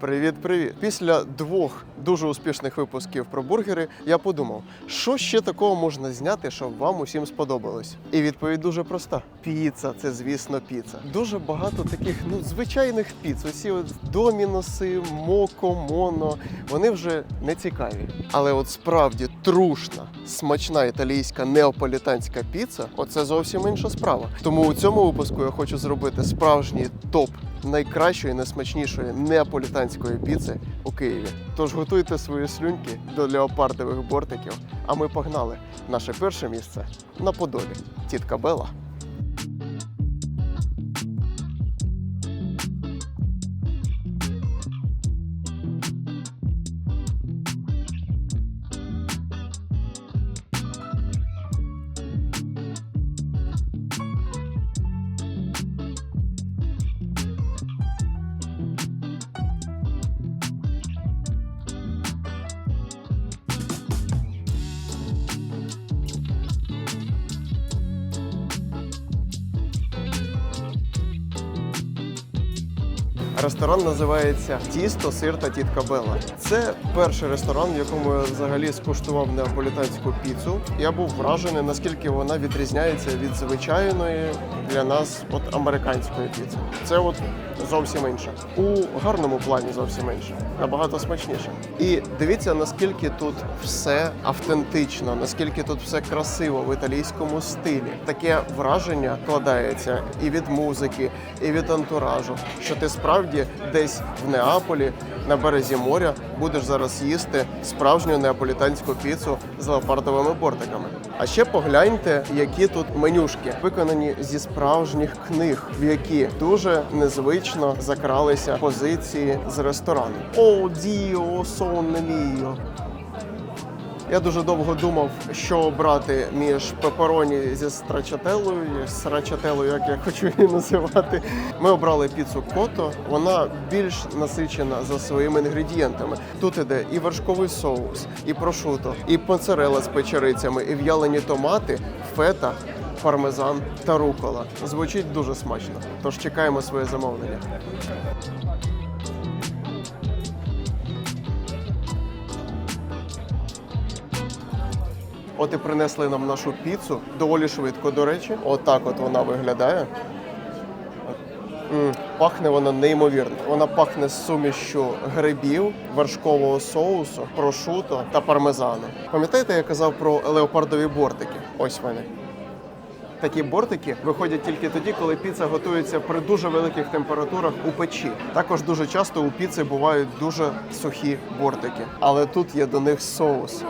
Привіт-привіт! Після двох дуже успішних випусків про бургери я подумав, що ще такого можна зняти, щоб вам усім сподобалось. І відповідь дуже проста: піца це, звісно, піца. Дуже багато таких ну звичайних піц. Усі от доміноси, моко, моно. Вони вже не цікаві. Але от справді трушна, смачна італійська неаполітанська піца оце зовсім інша справа. Тому у цьому випуску я хочу зробити справжній топ найкращої, найсмачнішої неаполітанської піци у Києві. Тож готуйте свої слюньки до леопардових бортиків. А ми погнали. Наше перше місце на Подолі. Тітка Бела. Ресторан називається Тісто, сир та тітка Бела. Це перший ресторан, в якому я взагалі скуштував неаполітанську піцу. Я був вражений, наскільки вона відрізняється від звичайної для нас от американської піци. Це от зовсім інше. У гарному плані зовсім інше, набагато смачніше. І дивіться, наскільки тут все автентично, наскільки тут все красиво в італійському стилі. Таке враження складається і від музики, і від антуражу, що ти справді десь в Неаполі на березі моря будеш зараз їсти справжню неаполітанську піцу з леопардовими бортиками. А ще погляньте, які тут менюшки виконані зі справжніх книг, в які дуже незвично закралися позиції з ресторану. О, діо, сонне міо. Я дуже довго думав, що обрати між пепероні зі страчателою, срачателою, як я хочу її називати. Ми обрали піцу кото. Вона більш насичена за своїми інгредієнтами. Тут іде і вершковий соус, і прошуто, і моцарелла з печерицями, і в'ялені томати, фета. Пармезан та рукола звучить дуже смачно. Тож чекаємо своє замовлення. От і принесли нам нашу піцу доволі швидко, до речі. Отак от вона виглядає. Пахне вона неймовірно. Вона пахне з сумішчю грибів, вершкового соусу, прошуто та пармезану. Пам'ятаєте, я казав про леопардові бортики? Ось вони. Такі бортики виходять тільки тоді, коли піца готується при дуже великих температурах у печі. Також дуже часто у піци бувають дуже сухі бортики, але тут є до них соус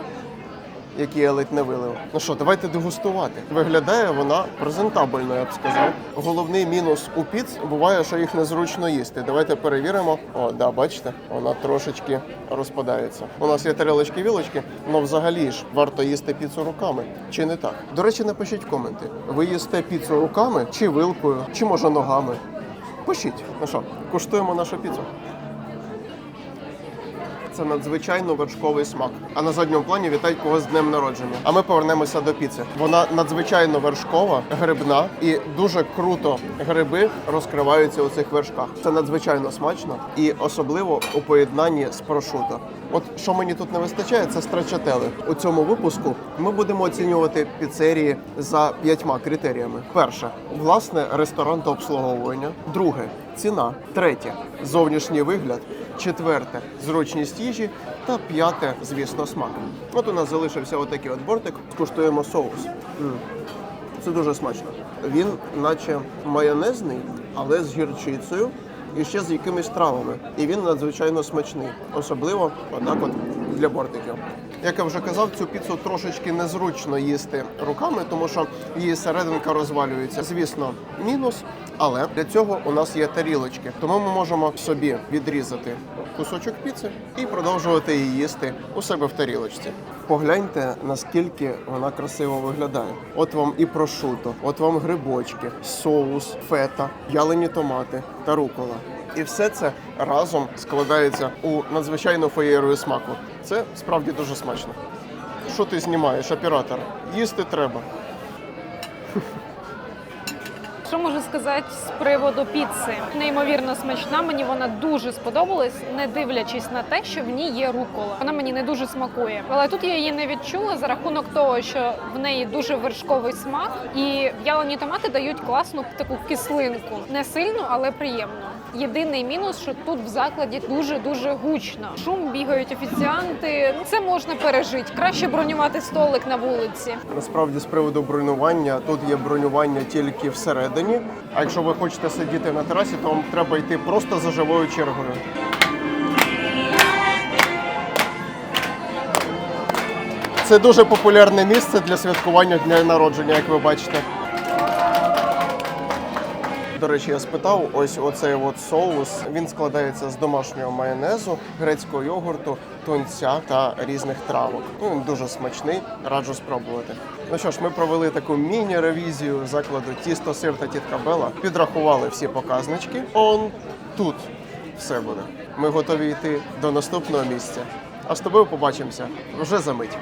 який я ледь не вилив. Ну що, давайте дегустувати. Виглядає вона презентабельно, я б сказав. Головний мінус у піц буває, що їх незручно їсти. Давайте перевіримо. О, да, бачите, вона трошечки розпадається. У нас є тарелочки вілочки, але взагалі ж варто їсти піцу руками. Чи не так? До речі, напишіть коменти. Ви їсте піцу руками чи вилкою, чи може ногами? Пишіть. Ну що, куштуємо нашу піцу. Це надзвичайно вершковий смак. А на задньому плані вітають когось з днем народження. А ми повернемося до піци. Вона надзвичайно вершкова, грибна і дуже круто гриби розкриваються у цих вершках. Це надзвичайно смачно і особливо у поєднанні з прошуто. От що мені тут не вистачає, це страчатели. У цьому випуску ми будемо оцінювати піцерії за п'ятьма критеріями: перше, власне, ресторан та обслуговування. Друге ціна. Третє зовнішній вигляд. Четверте зручність їжі. Та п'яте, звісно, смак. От у нас залишився отакий от бортик. Скуштуємо соус. Це дуже смачно. Він, наче майонезний, але з гірчицею і ще з якимись травами. І він надзвичайно смачний, особливо отак от для бортиків. Як я вже казав, цю піцу трошечки незручно їсти руками, тому що її серединка розвалюється. Звісно, мінус, але для цього у нас є тарілочки. Тому ми можемо собі відрізати кусочок піци і продовжувати її їсти у себе в тарілочці. Погляньте, наскільки вона красиво виглядає. От вам і прошуто, от вам грибочки, соус, фета, ялені томати та рукола. І все це разом складається у надзвичайну феєрію смаку. Це справді дуже смачно. Що ти знімаєш, оператор? Їсти треба. Що можу сказати з приводу піци? Неймовірно смачна. Мені вона дуже сподобалась, не дивлячись на те, що в ній є рукола. Вона мені не дуже смакує. Але тут я її не відчула за рахунок того, що в неї дуже вершковий смак, і в'ялені томати дають класну таку кислинку. Не сильну, але приємну. Єдиний мінус, що тут в закладі дуже дуже гучно. Шум бігають офіціанти. Це можна пережити. Краще бронювати столик на вулиці. Насправді, з приводу бронювання, тут є бронювання тільки всередині. А якщо ви хочете сидіти на терасі, то вам треба йти просто за живою чергою. Це дуже популярне місце для святкування дня народження, як ви бачите. До речі, я спитав, ось оцей от соус. Він складається з домашнього майонезу, грецького йогурту, тунця та різних травок. Ну, він дуже смачний, раджу спробувати. Ну що ж, ми провели таку міні-ревізію закладу Тісто, сир та тітка Бела. Підрахували всі показнички. Он тут все буде. Ми готові йти до наступного місця. А з тобою побачимося вже за мить.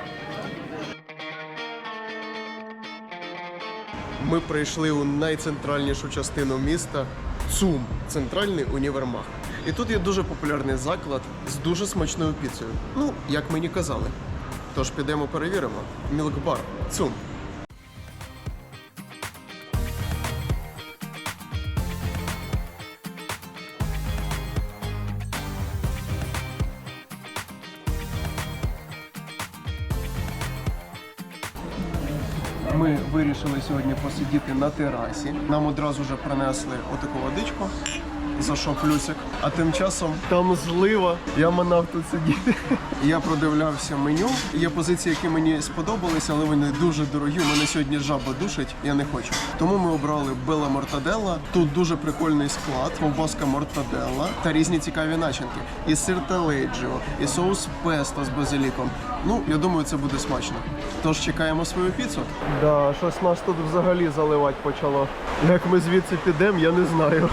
Ми прийшли у найцентральнішу частину міста ЦУМ центральний універмаг. І тут є дуже популярний заклад з дуже смачною піцею. Ну, як мені казали. Тож підемо перевіримо. Мілкбар ЦУМ. Сьогодні посидіти на терасі. Нам одразу вже принесли отаку водичку. За що плюсик? А тим часом там злива. Я манав тут сидіти. Я продивлявся меню. Є позиції, які мені сподобалися, але вони дуже дорогі. У мене сьогодні жаба душить, я не хочу. Тому ми обрали Бела Мортаделла. Тут дуже прикольний склад, ковбаска Мортаделла та різні цікаві начинки. І сир таледжіо, і соус песто з базиліком. Ну, я думаю, це буде смачно. Тож чекаємо свою піцу. Да, щось нас тут взагалі заливати почало. Як ми звідси підемо, я не знаю.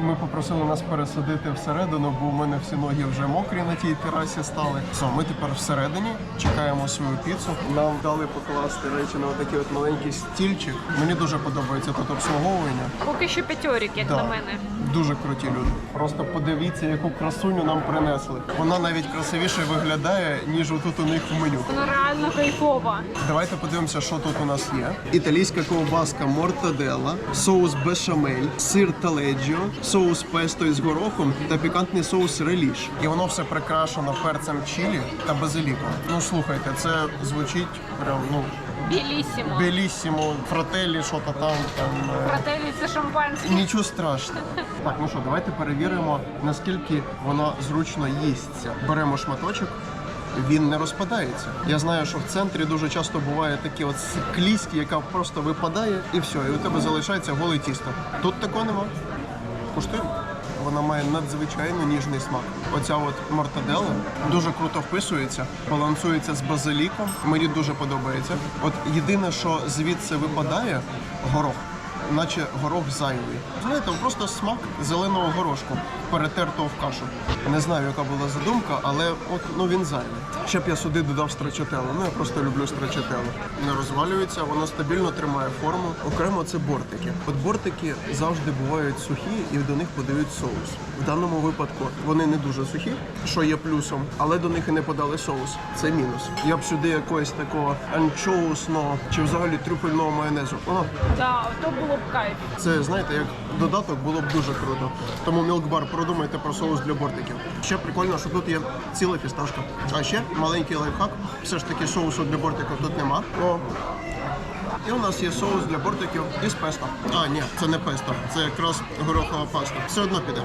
Ми попросили нас пересадити всередину, бо у мене всі ноги вже мокрі на тій терасі стали. Все, ми тепер всередині чекаємо свою піцу. Нам дали покласти речі на отакий от маленький стільчик. Мені дуже подобається тут обслуговування. Поки що п'ятьорік, як Да. на мене. Дуже круті люди. Просто подивіться, яку красуню нам принесли. Вона навіть красивіше виглядає, ніж отут у них в меню. Вона реально кайфова. Давайте подивимося, що тут у нас є. Італійська ковбаска мортаделла, соус бешамель, сир таледжіо, соус песто із горохом та пікантний соус реліш. І воно все прикрашено перцем чилі та базиліком. Ну слухайте, це звучить прям ну Білісімо. белісімо, фрателі, що то там там. е, Брателі це шампанське. Нічого страшного. Так, ну що, давайте перевіримо, наскільки воно зручно їсться. Беремо шматочок. Він не розпадається. Я знаю, що в центрі дуже часто буває такі от склізки, яка просто випадає, і все, і у тебе залишається голе тісто. Тут такого нема. Куштуємо. Вона має надзвичайно ніжний смак. Оця от мортадела дуже круто вписується, балансується з базиліком. Мені дуже подобається. От єдине, що звідси випадає, горох. Наче горох зайвий. Знаєте, просто смак зеленого горошку, перетертого в кашу. Не знаю, яка була задумка, але от ну він зайвий. Ще б я сюди додав страчателу. Ну я просто люблю страчателу. Не розвалюється, воно стабільно тримає форму. Окремо це бортики. От бортики завжди бувають сухі і до них подають соус. В даному випадку вони не дуже сухі, що є плюсом, але до них і не подали соус. Це мінус. Я б сюди якогось такого анчоусного чи взагалі трюфельного майонезу. О, Так, то було б кайф. це знаєте, як додаток було б дуже круто. Тому мілкбар, продумайте про соус для бортиків. Ще прикольно, що тут є ціла фісташка. А ще маленький лайфхак. Все ж таки соусу для бортиків тут нема. О. І у нас є соус для бортиків із песто. А, ні, це не песто, це якраз горохова паста. Все одно піде.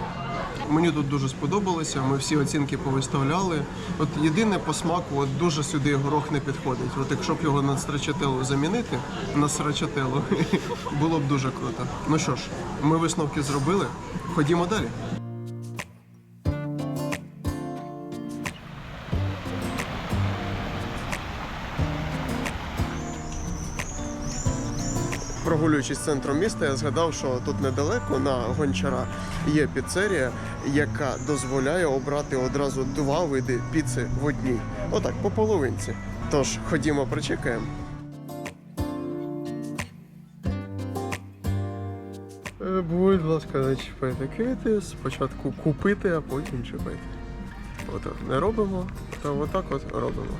Мені тут дуже сподобалося, ми всі оцінки повиставляли. От єдине по смаку, от дуже сюди горох не підходить. От якщо б його на страчателу замінити на срачателу, було б дуже круто. Ну що ж, ми висновки зробили. Ходімо далі. Прогулюючись центром міста, я згадав, що тут недалеко на гончара є піцерія, яка дозволяє обрати одразу два види піци в одній. Отак, по половинці. Тож ходімо, прочекаємо. Будь ласка, не чіпайте квіти. Спочатку купити, а потім чіпайте. Отак не робимо, та отак от робимо.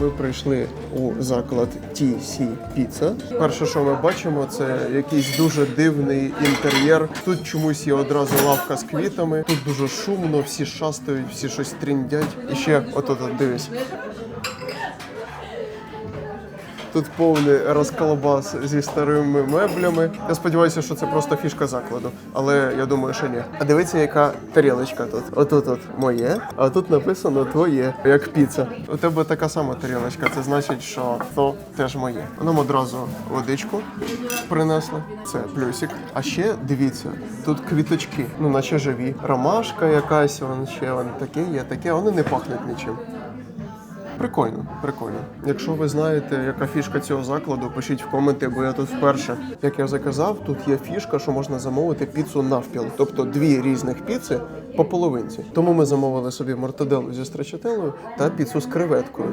Ми прийшли у заклад TC Pizza. Перше, що ми бачимо, це якийсь дуже дивний інтер'єр. Тут чомусь є одразу лавка з квітами. Тут дуже шумно, всі шастають, всі щось тріндять. І ще отут, от, дивись. Тут повний розколбас зі старими меблями. Я сподіваюся, що це просто фішка закладу, але я думаю, що ні. А дивіться, яка тарілочка тут. Отут от моє, а тут написано твоє, як піца. У тебе така сама тарілочка. Це значить, що то теж моє. Нам одразу водичку принесли. Це плюсик. А ще дивіться, тут квіточки, ну наче живі. Ромашка якась, вон ще вон таке є, таке, вони не пахнуть нічим. Прикольно, прикольно. Якщо ви знаєте, яка фішка цього закладу, пишіть в коменти, бо я тут вперше. Як я заказав, тут є фішка, що можна замовити піцу навпіл, тобто дві різних піци по половинці. Тому ми замовили собі мортаделу зі страчателою та піцу з креветкою.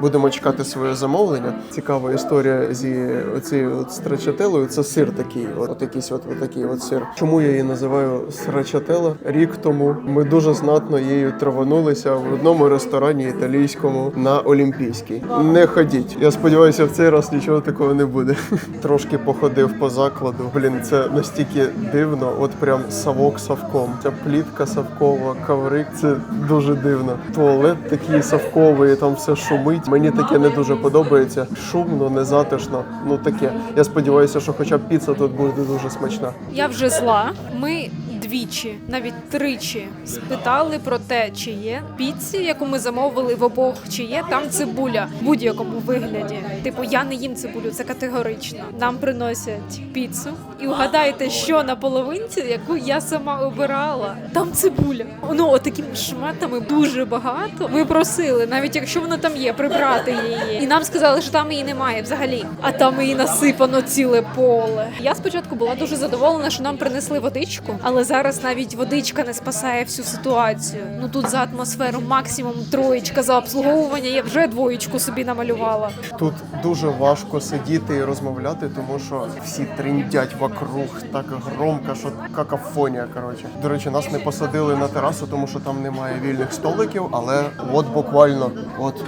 Будемо чекати своє замовлення. Цікава історія зі оцією от страчателою. Це сир такий, от, якийсь от, от такий от сир. Чому я її називаю срачателла? Рік тому ми дуже знатно її траванулися в одному ресторані італійському на Олімпійській. Не ходіть. Я сподіваюся, в цей раз нічого такого не буде. Трошки походив по закладу. Блін, це настільки дивно. От прям савок савком. Ця плітка савкова, коврик. Це дуже дивно. Туалет такий савковий, там все шумить. Мені таке не дуже подобається. Шумно, незатишно. Ну таке. Я сподіваюся, що хоча б піца тут буде дуже смачна. Я вже зла. Ми двічі, навіть тричі спитали про те, чи є піці, яку ми замовили в обох, чи є там цибуля в будь-якому вигляді. Типу, я не їм цибулю, це категорично. Нам приносять піцу, і вгадайте, що на половинці, яку я сама обирала. Там цибуля. Ну, отакими шматами дуже багато. Ми просили, навіть якщо вона там є, прибрати її. І нам сказали, що там її немає взагалі. А там її насипано ціле поле. Я спочатку була дуже задоволена, що нам принесли водичку, але зараз навіть водичка не спасає всю ситуацію. Ну тут за атмосферу максимум троєчка за обслуговування. Я вже двоєчку собі намалювала. Тут дуже важко сидіти і розмовляти, тому що всі триндять вокруг так громко, що какафонія. Коротше. До речі, нас не посадили на терасу, тому що там немає вільних столиків, але от буквально, от.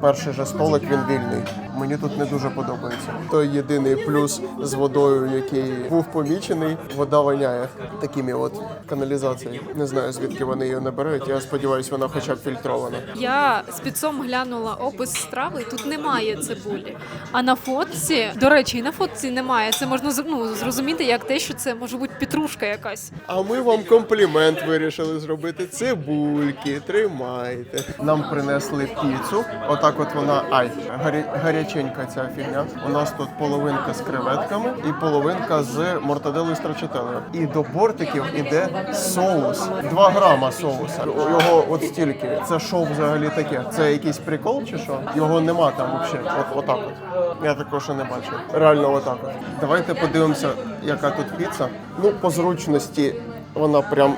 Перший же столик він вільний. Мені тут не дуже подобається. Той єдиний плюс з водою, який був помічений, вода воняє такими от каналізацією. Не знаю звідки вони її набирають. Я сподіваюся, вона хоча б фільтрована. Я спецом глянула опис страви. Тут немає цибулі. А на фотці, до речі, і на фотці немає. Це можна з- ну, зрозуміти як те, що це може бути петрушка якась. А ми вам комплімент вирішили зробити. Цибульки, тримайте. Нам принесли піцу. Отак от вона ай, гаря, гаряченька ця фігня. У нас тут половинка з креветками і половинка з мортаделою страчателею. І до бортиків іде соус. Два грама соуса. Його от стільки. Це шоу взагалі таке. Це якийсь прикол чи що? Його нема там взагалі. От отак от. Я такого ще не бачив. Реально отак от. Давайте подивимося, яка тут піца. Ну, по зручності вона прям.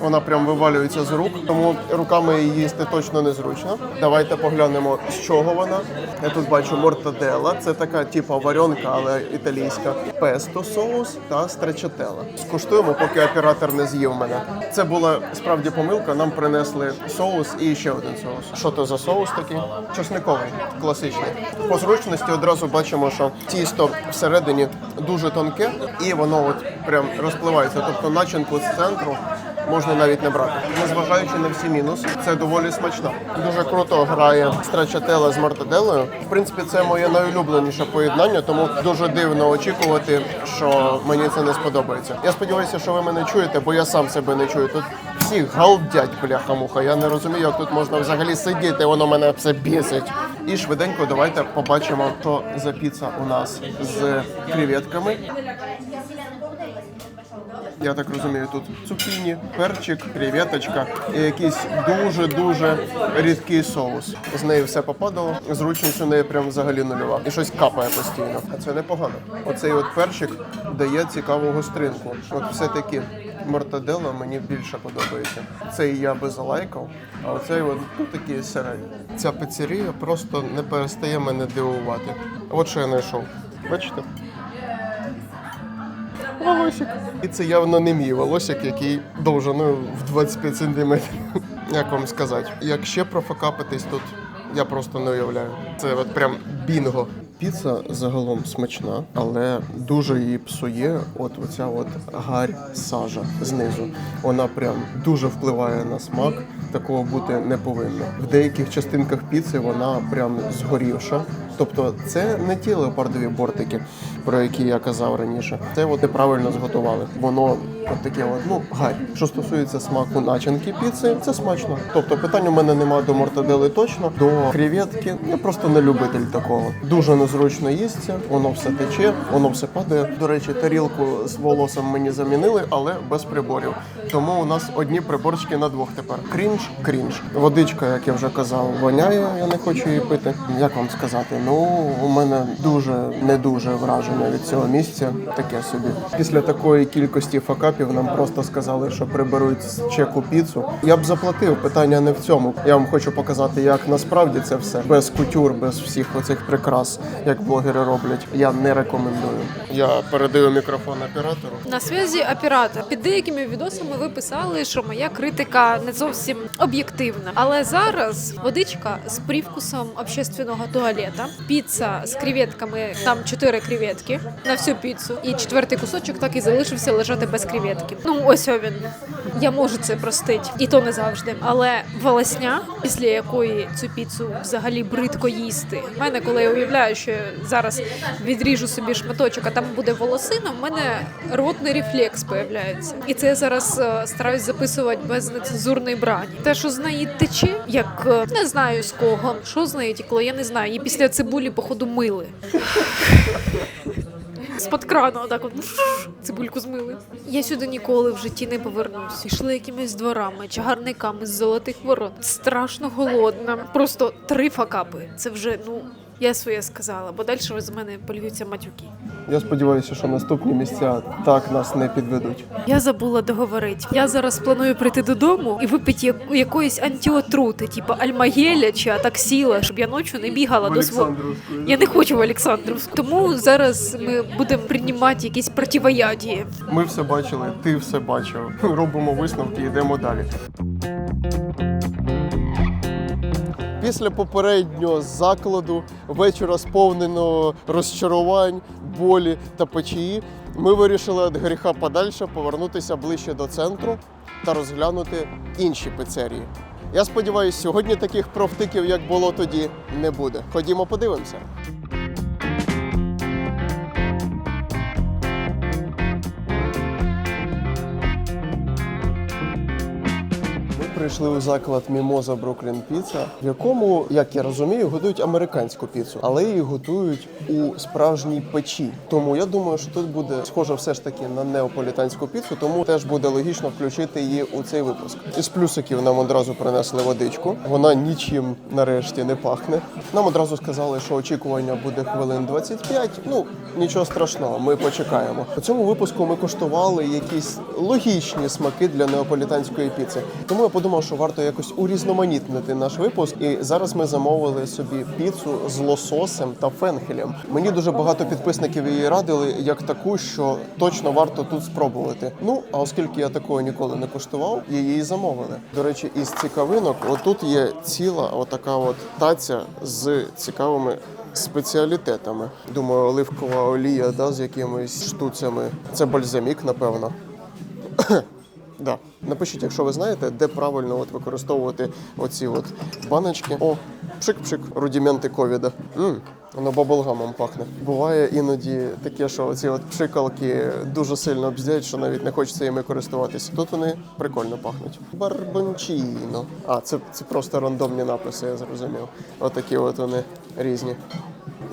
Вона прям вивалюється з рук, тому руками її їсти точно незручно. Давайте поглянемо, з чого вона. Я тут бачу мортаделла, це така типа варенка, але італійська. Песто соус та стречателла. Скуштуємо, поки оператор не з'їв мене. Це була справді помилка. Нам принесли соус і ще один соус. Що то за соус такий? Чесниковий, класичний. По зручності одразу бачимо, що тісто всередині дуже тонке, і воно от прям розпливається. Тобто начинку з центру можна навіть не брати. Незважаючи на всі мінуси, це доволі смачно. Дуже круто грає страчателла з мортаделою. В принципі, це моє найулюбленіше поєднання, тому дуже дивно очікувати, що мені це не сподобається. Я сподіваюся, що ви мене чуєте, бо я сам себе не чую. Тут всі галдять, бляха-муха. Я не розумію, як тут можна взагалі сидіти, воно мене все бісить. І швиденько давайте побачимо, що за піца у нас з креветками. Я так розумію, тут цукіні, перчик, креветочка і якийсь дуже-дуже рідкий соус. З неї все попадало. Зручність у неї прям взагалі нульова. І щось капає постійно. А це непогано. Оцей от перчик дає цікаву гостринку. От все-таки мортадела мені більше подобається. Цей я би залайкав, а оцей от ну, такий середній. Ця піцерія просто не перестає мене дивувати. От що я знайшов. Бачите? Волосик. І це явно не мій волосик, який довжиною в 25 сантиметрів. Як вам сказати? Як ще профокапитись тут, я просто не уявляю. Це от прям бінго. Піца загалом смачна, але дуже її псує от оця от гарь сажа знизу. Вона прям дуже впливає на смак. Такого бути не повинно. В деяких частинках піци вона прям згорівша. Тобто це не ті леопардові бортики, про які я казав раніше. Це от неправильно зготували. Воно от таке от, ну, гарь. Що стосується смаку начинки піци, це смачно. Тобто питань у мене немає до мортадели точно, до креветки. Я просто не любитель такого. Дуже незручно їсться, воно все тече, воно все падає. До речі, тарілку з волосом мені замінили, але без приборів. Тому у нас одні приборчики на двох тепер. Крінж, крінж. Водичка, як я вже казав, воняє. Я не хочу її пити. Як вам сказати? Ну у мене дуже не дуже враження від цього місця. Таке собі. Після такої кількості факапів нам просто сказали, що приберуть з чеку піцу. Я б заплатив. Питання не в цьому. Я вам хочу показати, як насправді це все без кутюр, без всіх оцих прикрас, як блогери роблять. Я не рекомендую. Я передаю мікрофон оператору. На зв'язі оператор. Під деякими відосами ви писали, що моя критика не зовсім об'єктивна. Але зараз водичка з привкусом общественного туалета, піца з креветками, там чотири креветки на всю піцу, і четвертий кусочок так і залишився лежати без креветки. Ну ось він. Я можу це простити, і то не завжди. Але волосня, після якої цю піцу взагалі бридко їсти. У мене, коли я уявляю, що зараз відріжу собі шматочок, а там буде волосина, в мене ротний рефлекс появляється. І це я зараз е, стараюсь записувати без нецензурної брані. Те, що з неї тече, як е, не знаю з кого, що з неї тікло, я не знаю. І після цибулі, походу, мили. З-під крану, отак от цибульку змили. Я сюди ніколи в житті не повернусь. Йшли якимись дворами, чагарниками з золотих ворот. Страшно голодна. Просто три факапи. Це вже ну. Я своє сказала, бо далі з мене польються матюки. Я сподіваюся, що наступні місця так нас не підведуть. Я забула договорити. Я зараз планую прийти додому і випити як- якоїсь антіотрути, типу альмагеля чи атаксіла, щоб я ночі не бігала до свого. Я не хочу в Олександрівську. Тому зараз ми будемо приймати якісь противоядії. Ми все бачили, ти все бачив. Робимо висновки, йдемо далі. Після попереднього закладу, вечора сповненого розчарувань, болі та печії, ми вирішили від гріха подальше повернутися ближче до центру та розглянути інші пицерії. Я сподіваюся, сьогодні таких профтиків, як було тоді, не буде. Ходімо, подивимося. Прийшли у заклад Мімоза Бруклін Піца, в якому, як я розумію, готують американську піцу, але її готують у справжній печі. Тому я думаю, що тут буде схоже все ж таки на неаполітанську піцу, тому теж буде логічно включити її у цей випуск. Із плюсиків нам одразу принесли водичку. Вона нічим нарешті не пахне. Нам одразу сказали, що очікування буде хвилин 25. Ну нічого страшного, ми почекаємо. У цьому випуску ми коштували якісь логічні смаки для неаполітанської піци. Тому я подумав, що варто якось урізноманітнити наш випуск. І зараз ми замовили собі піцу з лососем та фенхелем. Мені дуже багато підписників її радили як таку, що точно варто тут спробувати. Ну а оскільки я такого ніколи не коштував, її замовили. До речі, із цікавинок, отут є ціла отака от таця з цікавими. Спеціалітетами. Думаю, оливкова олія да, з якимись штуцями. Це бальзамік, напевно. Да. Напишіть, якщо ви знаєте, де правильно от використовувати оці от баночки. О, пшик-пшик, рудіменти ковіда. М, воно баблгамом пахне. Буває іноді таке, що оці от пшикалки дуже сильно бздять, що навіть не хочеться іми користуватися. Тут вони прикольно пахнуть. Барбончіно. А, це, це просто рандомні написи, я зрозумів. Отакі от вони різні.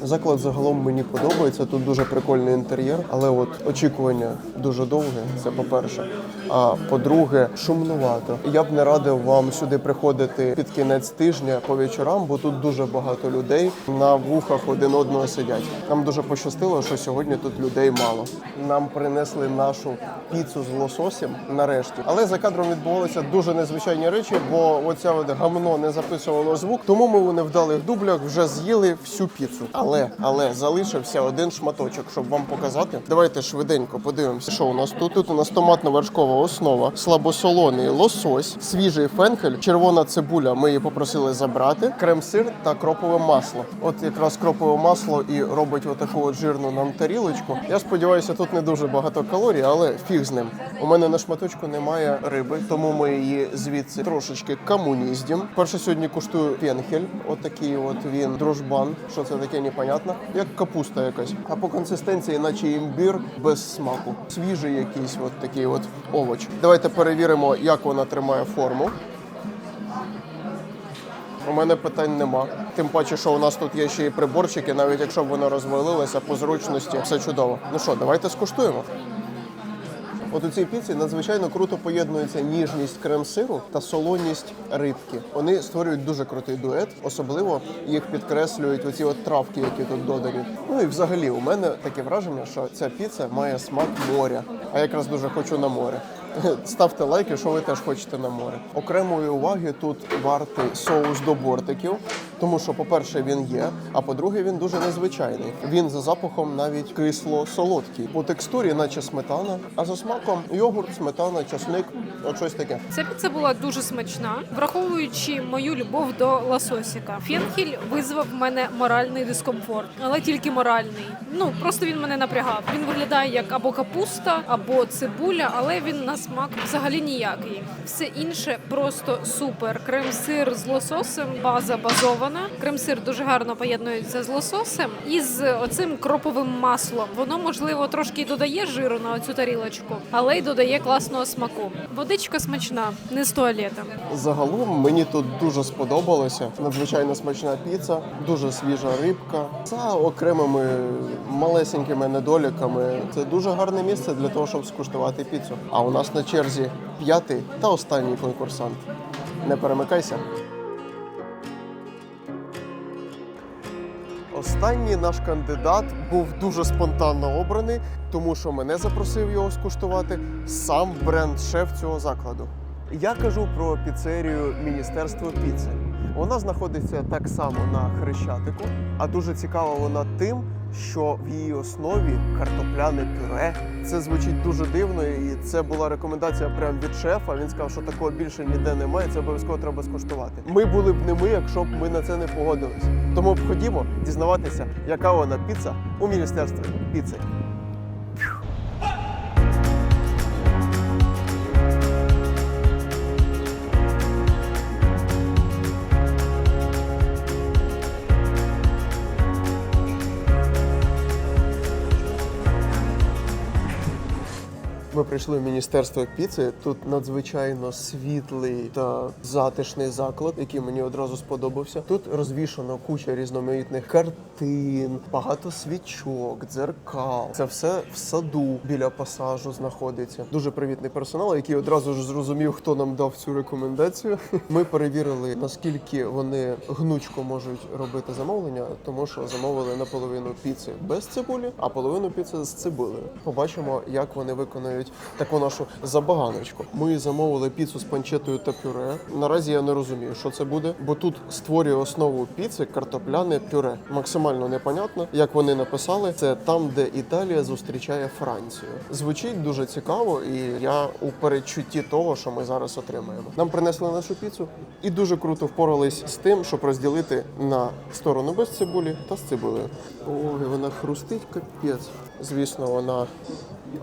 Заклад загалом мені подобається. Тут дуже прикольний інтер'єр, але от очікування дуже довге. Це по-перше. А по-друге, шумнувато. Я б не радив вам сюди приходити під кінець тижня по вечорам, бо тут дуже багато людей на вухах один одного сидять. Нам дуже пощастило, що сьогодні тут людей мало. Нам принесли нашу піцу з лососем нарешті. Але за кадром відбувалися дуже незвичайні речі, бо оця от гамно не записувало звук. Тому ми у невдалих дублях вже з'їли всю піцу. Але але залишився один шматочок, щоб вам показати. Давайте швиденько подивимося, що у нас тут. Тут у нас томатно-вершкова основа, слабосолоний лосось, свіжий фенхель, червона цибуля. Ми її попросили забрати, крем-сир та кропове масло. От якраз кропове масло і робить отаку от жирну нам тарілочку. Я сподіваюся, тут не дуже багато калорій, але фіг з ним. У мене на шматочку немає риби, тому ми її звідси трошечки комуніздім. Перше сьогодні куштую пенхель. Отакий от він дружбан. Що це таке, непонятно. Як капуста якась. А по консистенції, наче імбір без смаку. Свіжий якийсь от такий от овоч. Давайте перевіримо, як вона тримає форму. У мене питань нема. Тим паче, що у нас тут є ще і приборчики, навіть якщо б воно розвалилося по зручності, все чудово. Ну що, давайте скуштуємо. От у цій піці надзвичайно круто поєднується ніжність крем-сиру та солоність рибки. Вони створюють дуже крутий дует, особливо їх підкреслюють оці от травки, які тут додані. Ну і взагалі у мене таке враження, що ця піца має смак моря. А якраз дуже хочу на море. Ставте лайки, що ви теж хочете на море. Окремої уваги тут вартий соус до бортиків, тому що, по-перше, він є, а по-друге, він дуже незвичайний. Він за запахом навіть кисло-солодкий. По текстурі, наче сметана, а за смаком йогурт, сметана, часник, от щось таке. Ця піца була дуже смачна, враховуючи мою любов до ласосіка. Фенхель визвав в мене моральний дискомфорт, але тільки моральний. Ну просто він мене напрягав. Він виглядає як або капуста, або цибуля, але він на смак взагалі ніякий. Все інше просто супер. Крем-сир з лососем, база базована. Крем-сир дуже гарно поєднується з лососем і з оцим кроповим маслом. Воно можливо трошки додає жиру на цю тарілочку, але й додає класного смаку. Водичка смачна, не з туалета. Загалом мені тут дуже сподобалося. Надзвичайно смачна піца, дуже свіжа рибка. За окремими малесенькими недоліками. Це дуже гарне місце для того, щоб скуштувати піцу. А у нас на черзі п'ятий та останній конкурсант. Не перемикайся. Останній наш кандидат був дуже спонтанно обраний, тому що мене запросив його скуштувати сам бренд-шеф цього закладу. Я кажу про піцерію Міністерство піци. Вона знаходиться так само на Хрещатику, а дуже цікава вона тим, що в її основі картопляне пюре. Це звучить дуже дивно, і це була рекомендація прямо від шефа. Він сказав, що такого більше ніде немає. Це обов'язково треба скуштувати. Ми були б не ми, якщо б ми на це не погодились. Тому б ходімо дізнаватися, яка вона піца у міністерстві піци. Прийшли в міністерство піци. Тут надзвичайно світлий та затишний заклад, який мені одразу сподобався. Тут розвішано куча різноманітних картин, багато свічок, дзеркал. Це все в саду біля пасажу знаходиться. Дуже привітний персонал, який одразу ж зрозумів, хто нам дав цю рекомендацію. Ми перевірили наскільки вони гнучко можуть робити замовлення, тому що замовили наполовину піци без цибулі, а половину піци з цибулею. Побачимо, як вони виконають таку нашу забаганочку. Ми замовили піцу з панчетою та пюре. Наразі я не розумію, що це буде, бо тут створює основу піци картопляне пюре. Максимально непонятно, як вони написали. Це там, де Італія зустрічає Францію. Звучить дуже цікаво, і я у передчутті того, що ми зараз отримаємо. Нам принесли нашу піцу і дуже круто впорались з тим, щоб розділити на сторону без цибулі та з цибулею. Ой, вона хрустить капець. Звісно, вона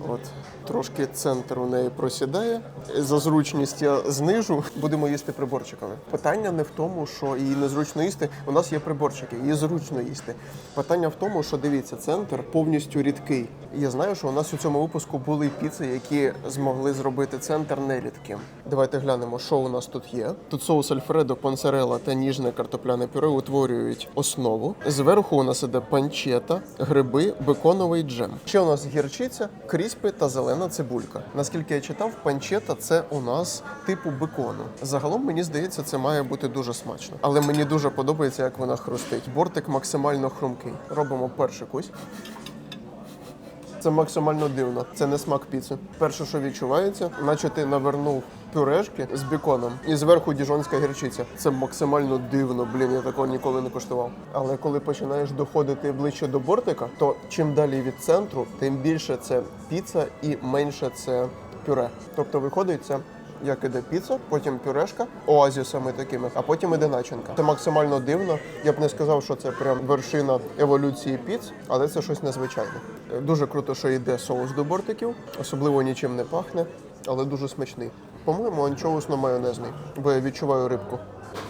От трошки центр у неї просідає. За зручність я знижу. Будемо їсти приборчиками. Питання не в тому, що її незручно їсти. У нас є приборчики, її зручно їсти. Питання в тому, що дивіться, центр повністю рідкий. Я знаю, що у нас у цьому випуску були піци, які змогли зробити центр нерідким. Давайте глянемо, що у нас тут є. Тут соус альфредо, панцерела та ніжне картопляне пюре утворюють основу. Зверху у нас іде панчета, гриби, беконовий джем. Ще у нас гірчиця, кріспи та зелена цибулька. Наскільки я читав, панчета це у нас типу бекону. Загалом мені здається, це має бути дуже смачно. Але мені дуже подобається, як вона хрустить. Бортик максимально хрумкий. Робимо перший кусь. Це максимально дивно. Це не смак піци. Перше, що відчувається, наче ти навернув пюрешки з біконом і зверху діжонська гірчиця. Це максимально дивно. Блін, я такого ніколи не куштував. Але коли починаєш доходити ближче до бортика, то чим далі від центру, тим більше це піца і менше це пюре. Тобто виходить це. Як іде піца, потім пюрешка оазісами такими, а потім іде начинка. Це максимально дивно. Я б не сказав, що це прям вершина еволюції піц, але це щось незвичайне. Дуже круто, що йде соус до бортиків, особливо нічим не пахне, але дуже смачний. По-моєму, анчоусно-майонезний, бо я відчуваю рибку.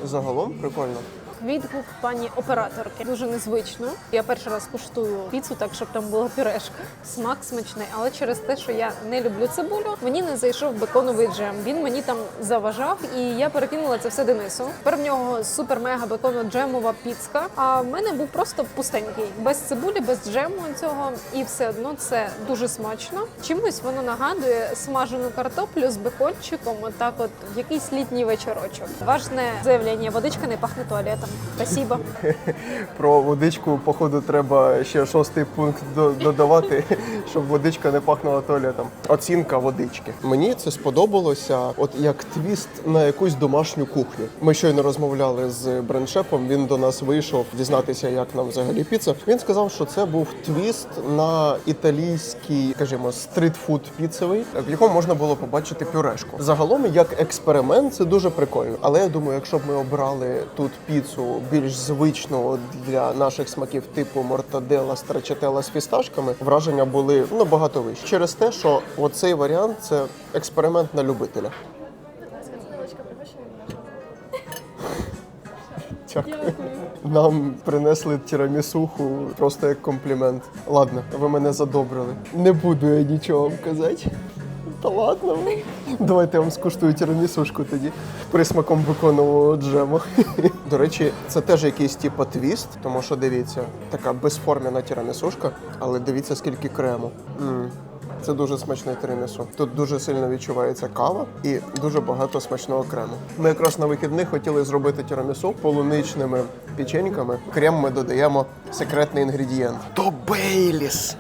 Загалом прикольно. Відгук пані операторки дуже незвично. Я перший раз куштую піцу, так щоб там була пюрешка. Смак смачний, але через те, що я не люблю цибулю, мені не зайшов беконовий джем. Він мені там заважав, і я перекинула це все Денису. Тепер в нього супер-мега беконо-джемова піцка. А в мене був просто пустенький, без цибулі, без джему цього, і все одно це дуже смачно. Чимось воно нагадує смажену картоплю з бекончиком, отак, от в якийсь літній вечорочок. Важне заявлення: водичка не пахне туалетом. Спасибо. Про водичку, походу, треба ще шостий пункт додавати, щоб водичка не пахнула туалетом. Оцінка водички. Мені це сподобалося, от як твіст на якусь домашню кухню. Ми щойно розмовляли з брендшефом. Він до нас вийшов дізнатися, як нам взагалі піца. Він сказав, що це був твіст на італійський, скажімо, стрітфуд піцевий, в якому можна було побачити пюрешку. Загалом, як експеримент, це дуже прикольно. Але я думаю, якщо б ми обрали тут піцу більш звичну для наших смаків, типу мортаделла, страчателла з фісташками, враження були набагато вищі. Через те, що оцей варіант це експеримент на любителя. Дякую. Нам принесли тірамісуху просто як комплімент. Ладно, ви мене задобрили. Не буду я нічого вам казати. Та ладно. Давайте я вам скуштую тірамісушку тоді. Присмаком беконового джему. До речі, це теж якийсь типу твіст, тому що дивіться, така безформена тірамісушка, але дивіться, скільки крему. м Це дуже смачне тирамісу. Тут дуже сильно відчувається кава і дуже багато смачного крему. Ми якраз на вихідних хотіли зробити тірамісу полуничними печеньками. Крем ми додаємо секретний інгредієнт. То Бейліс!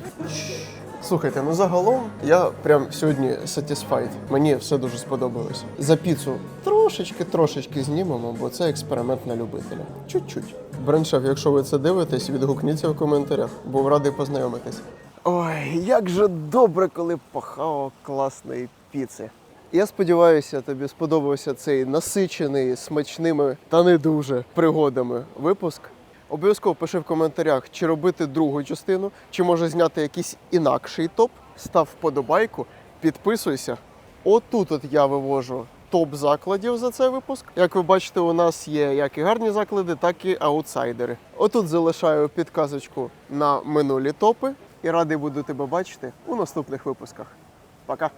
Слухайте, ну загалом я прям сьогодні satisfied. Мені все дуже сподобалось. За піцу трошечки, трошечки знімемо, бо це експеримент на любителя. Чуть-чуть. Бреншеф, якщо ви це дивитесь, відгукніться в коментарях. Був радий познайомитись. Ой, як же добре, коли пахав класної піци. Я сподіваюся, тобі сподобався цей насичений смачними та не дуже пригодами випуск. Обов'язково пиши в коментарях, чи робити другу частину, чи може зняти якийсь інакший топ. Став вподобайку, підписуйся. Отут от я вивожу топ закладів за цей випуск. Як ви бачите, у нас є як і гарні заклади, так і аутсайдери. Отут залишаю підказочку на минулі топи і радий буду тебе бачити у наступних випусках. Пока!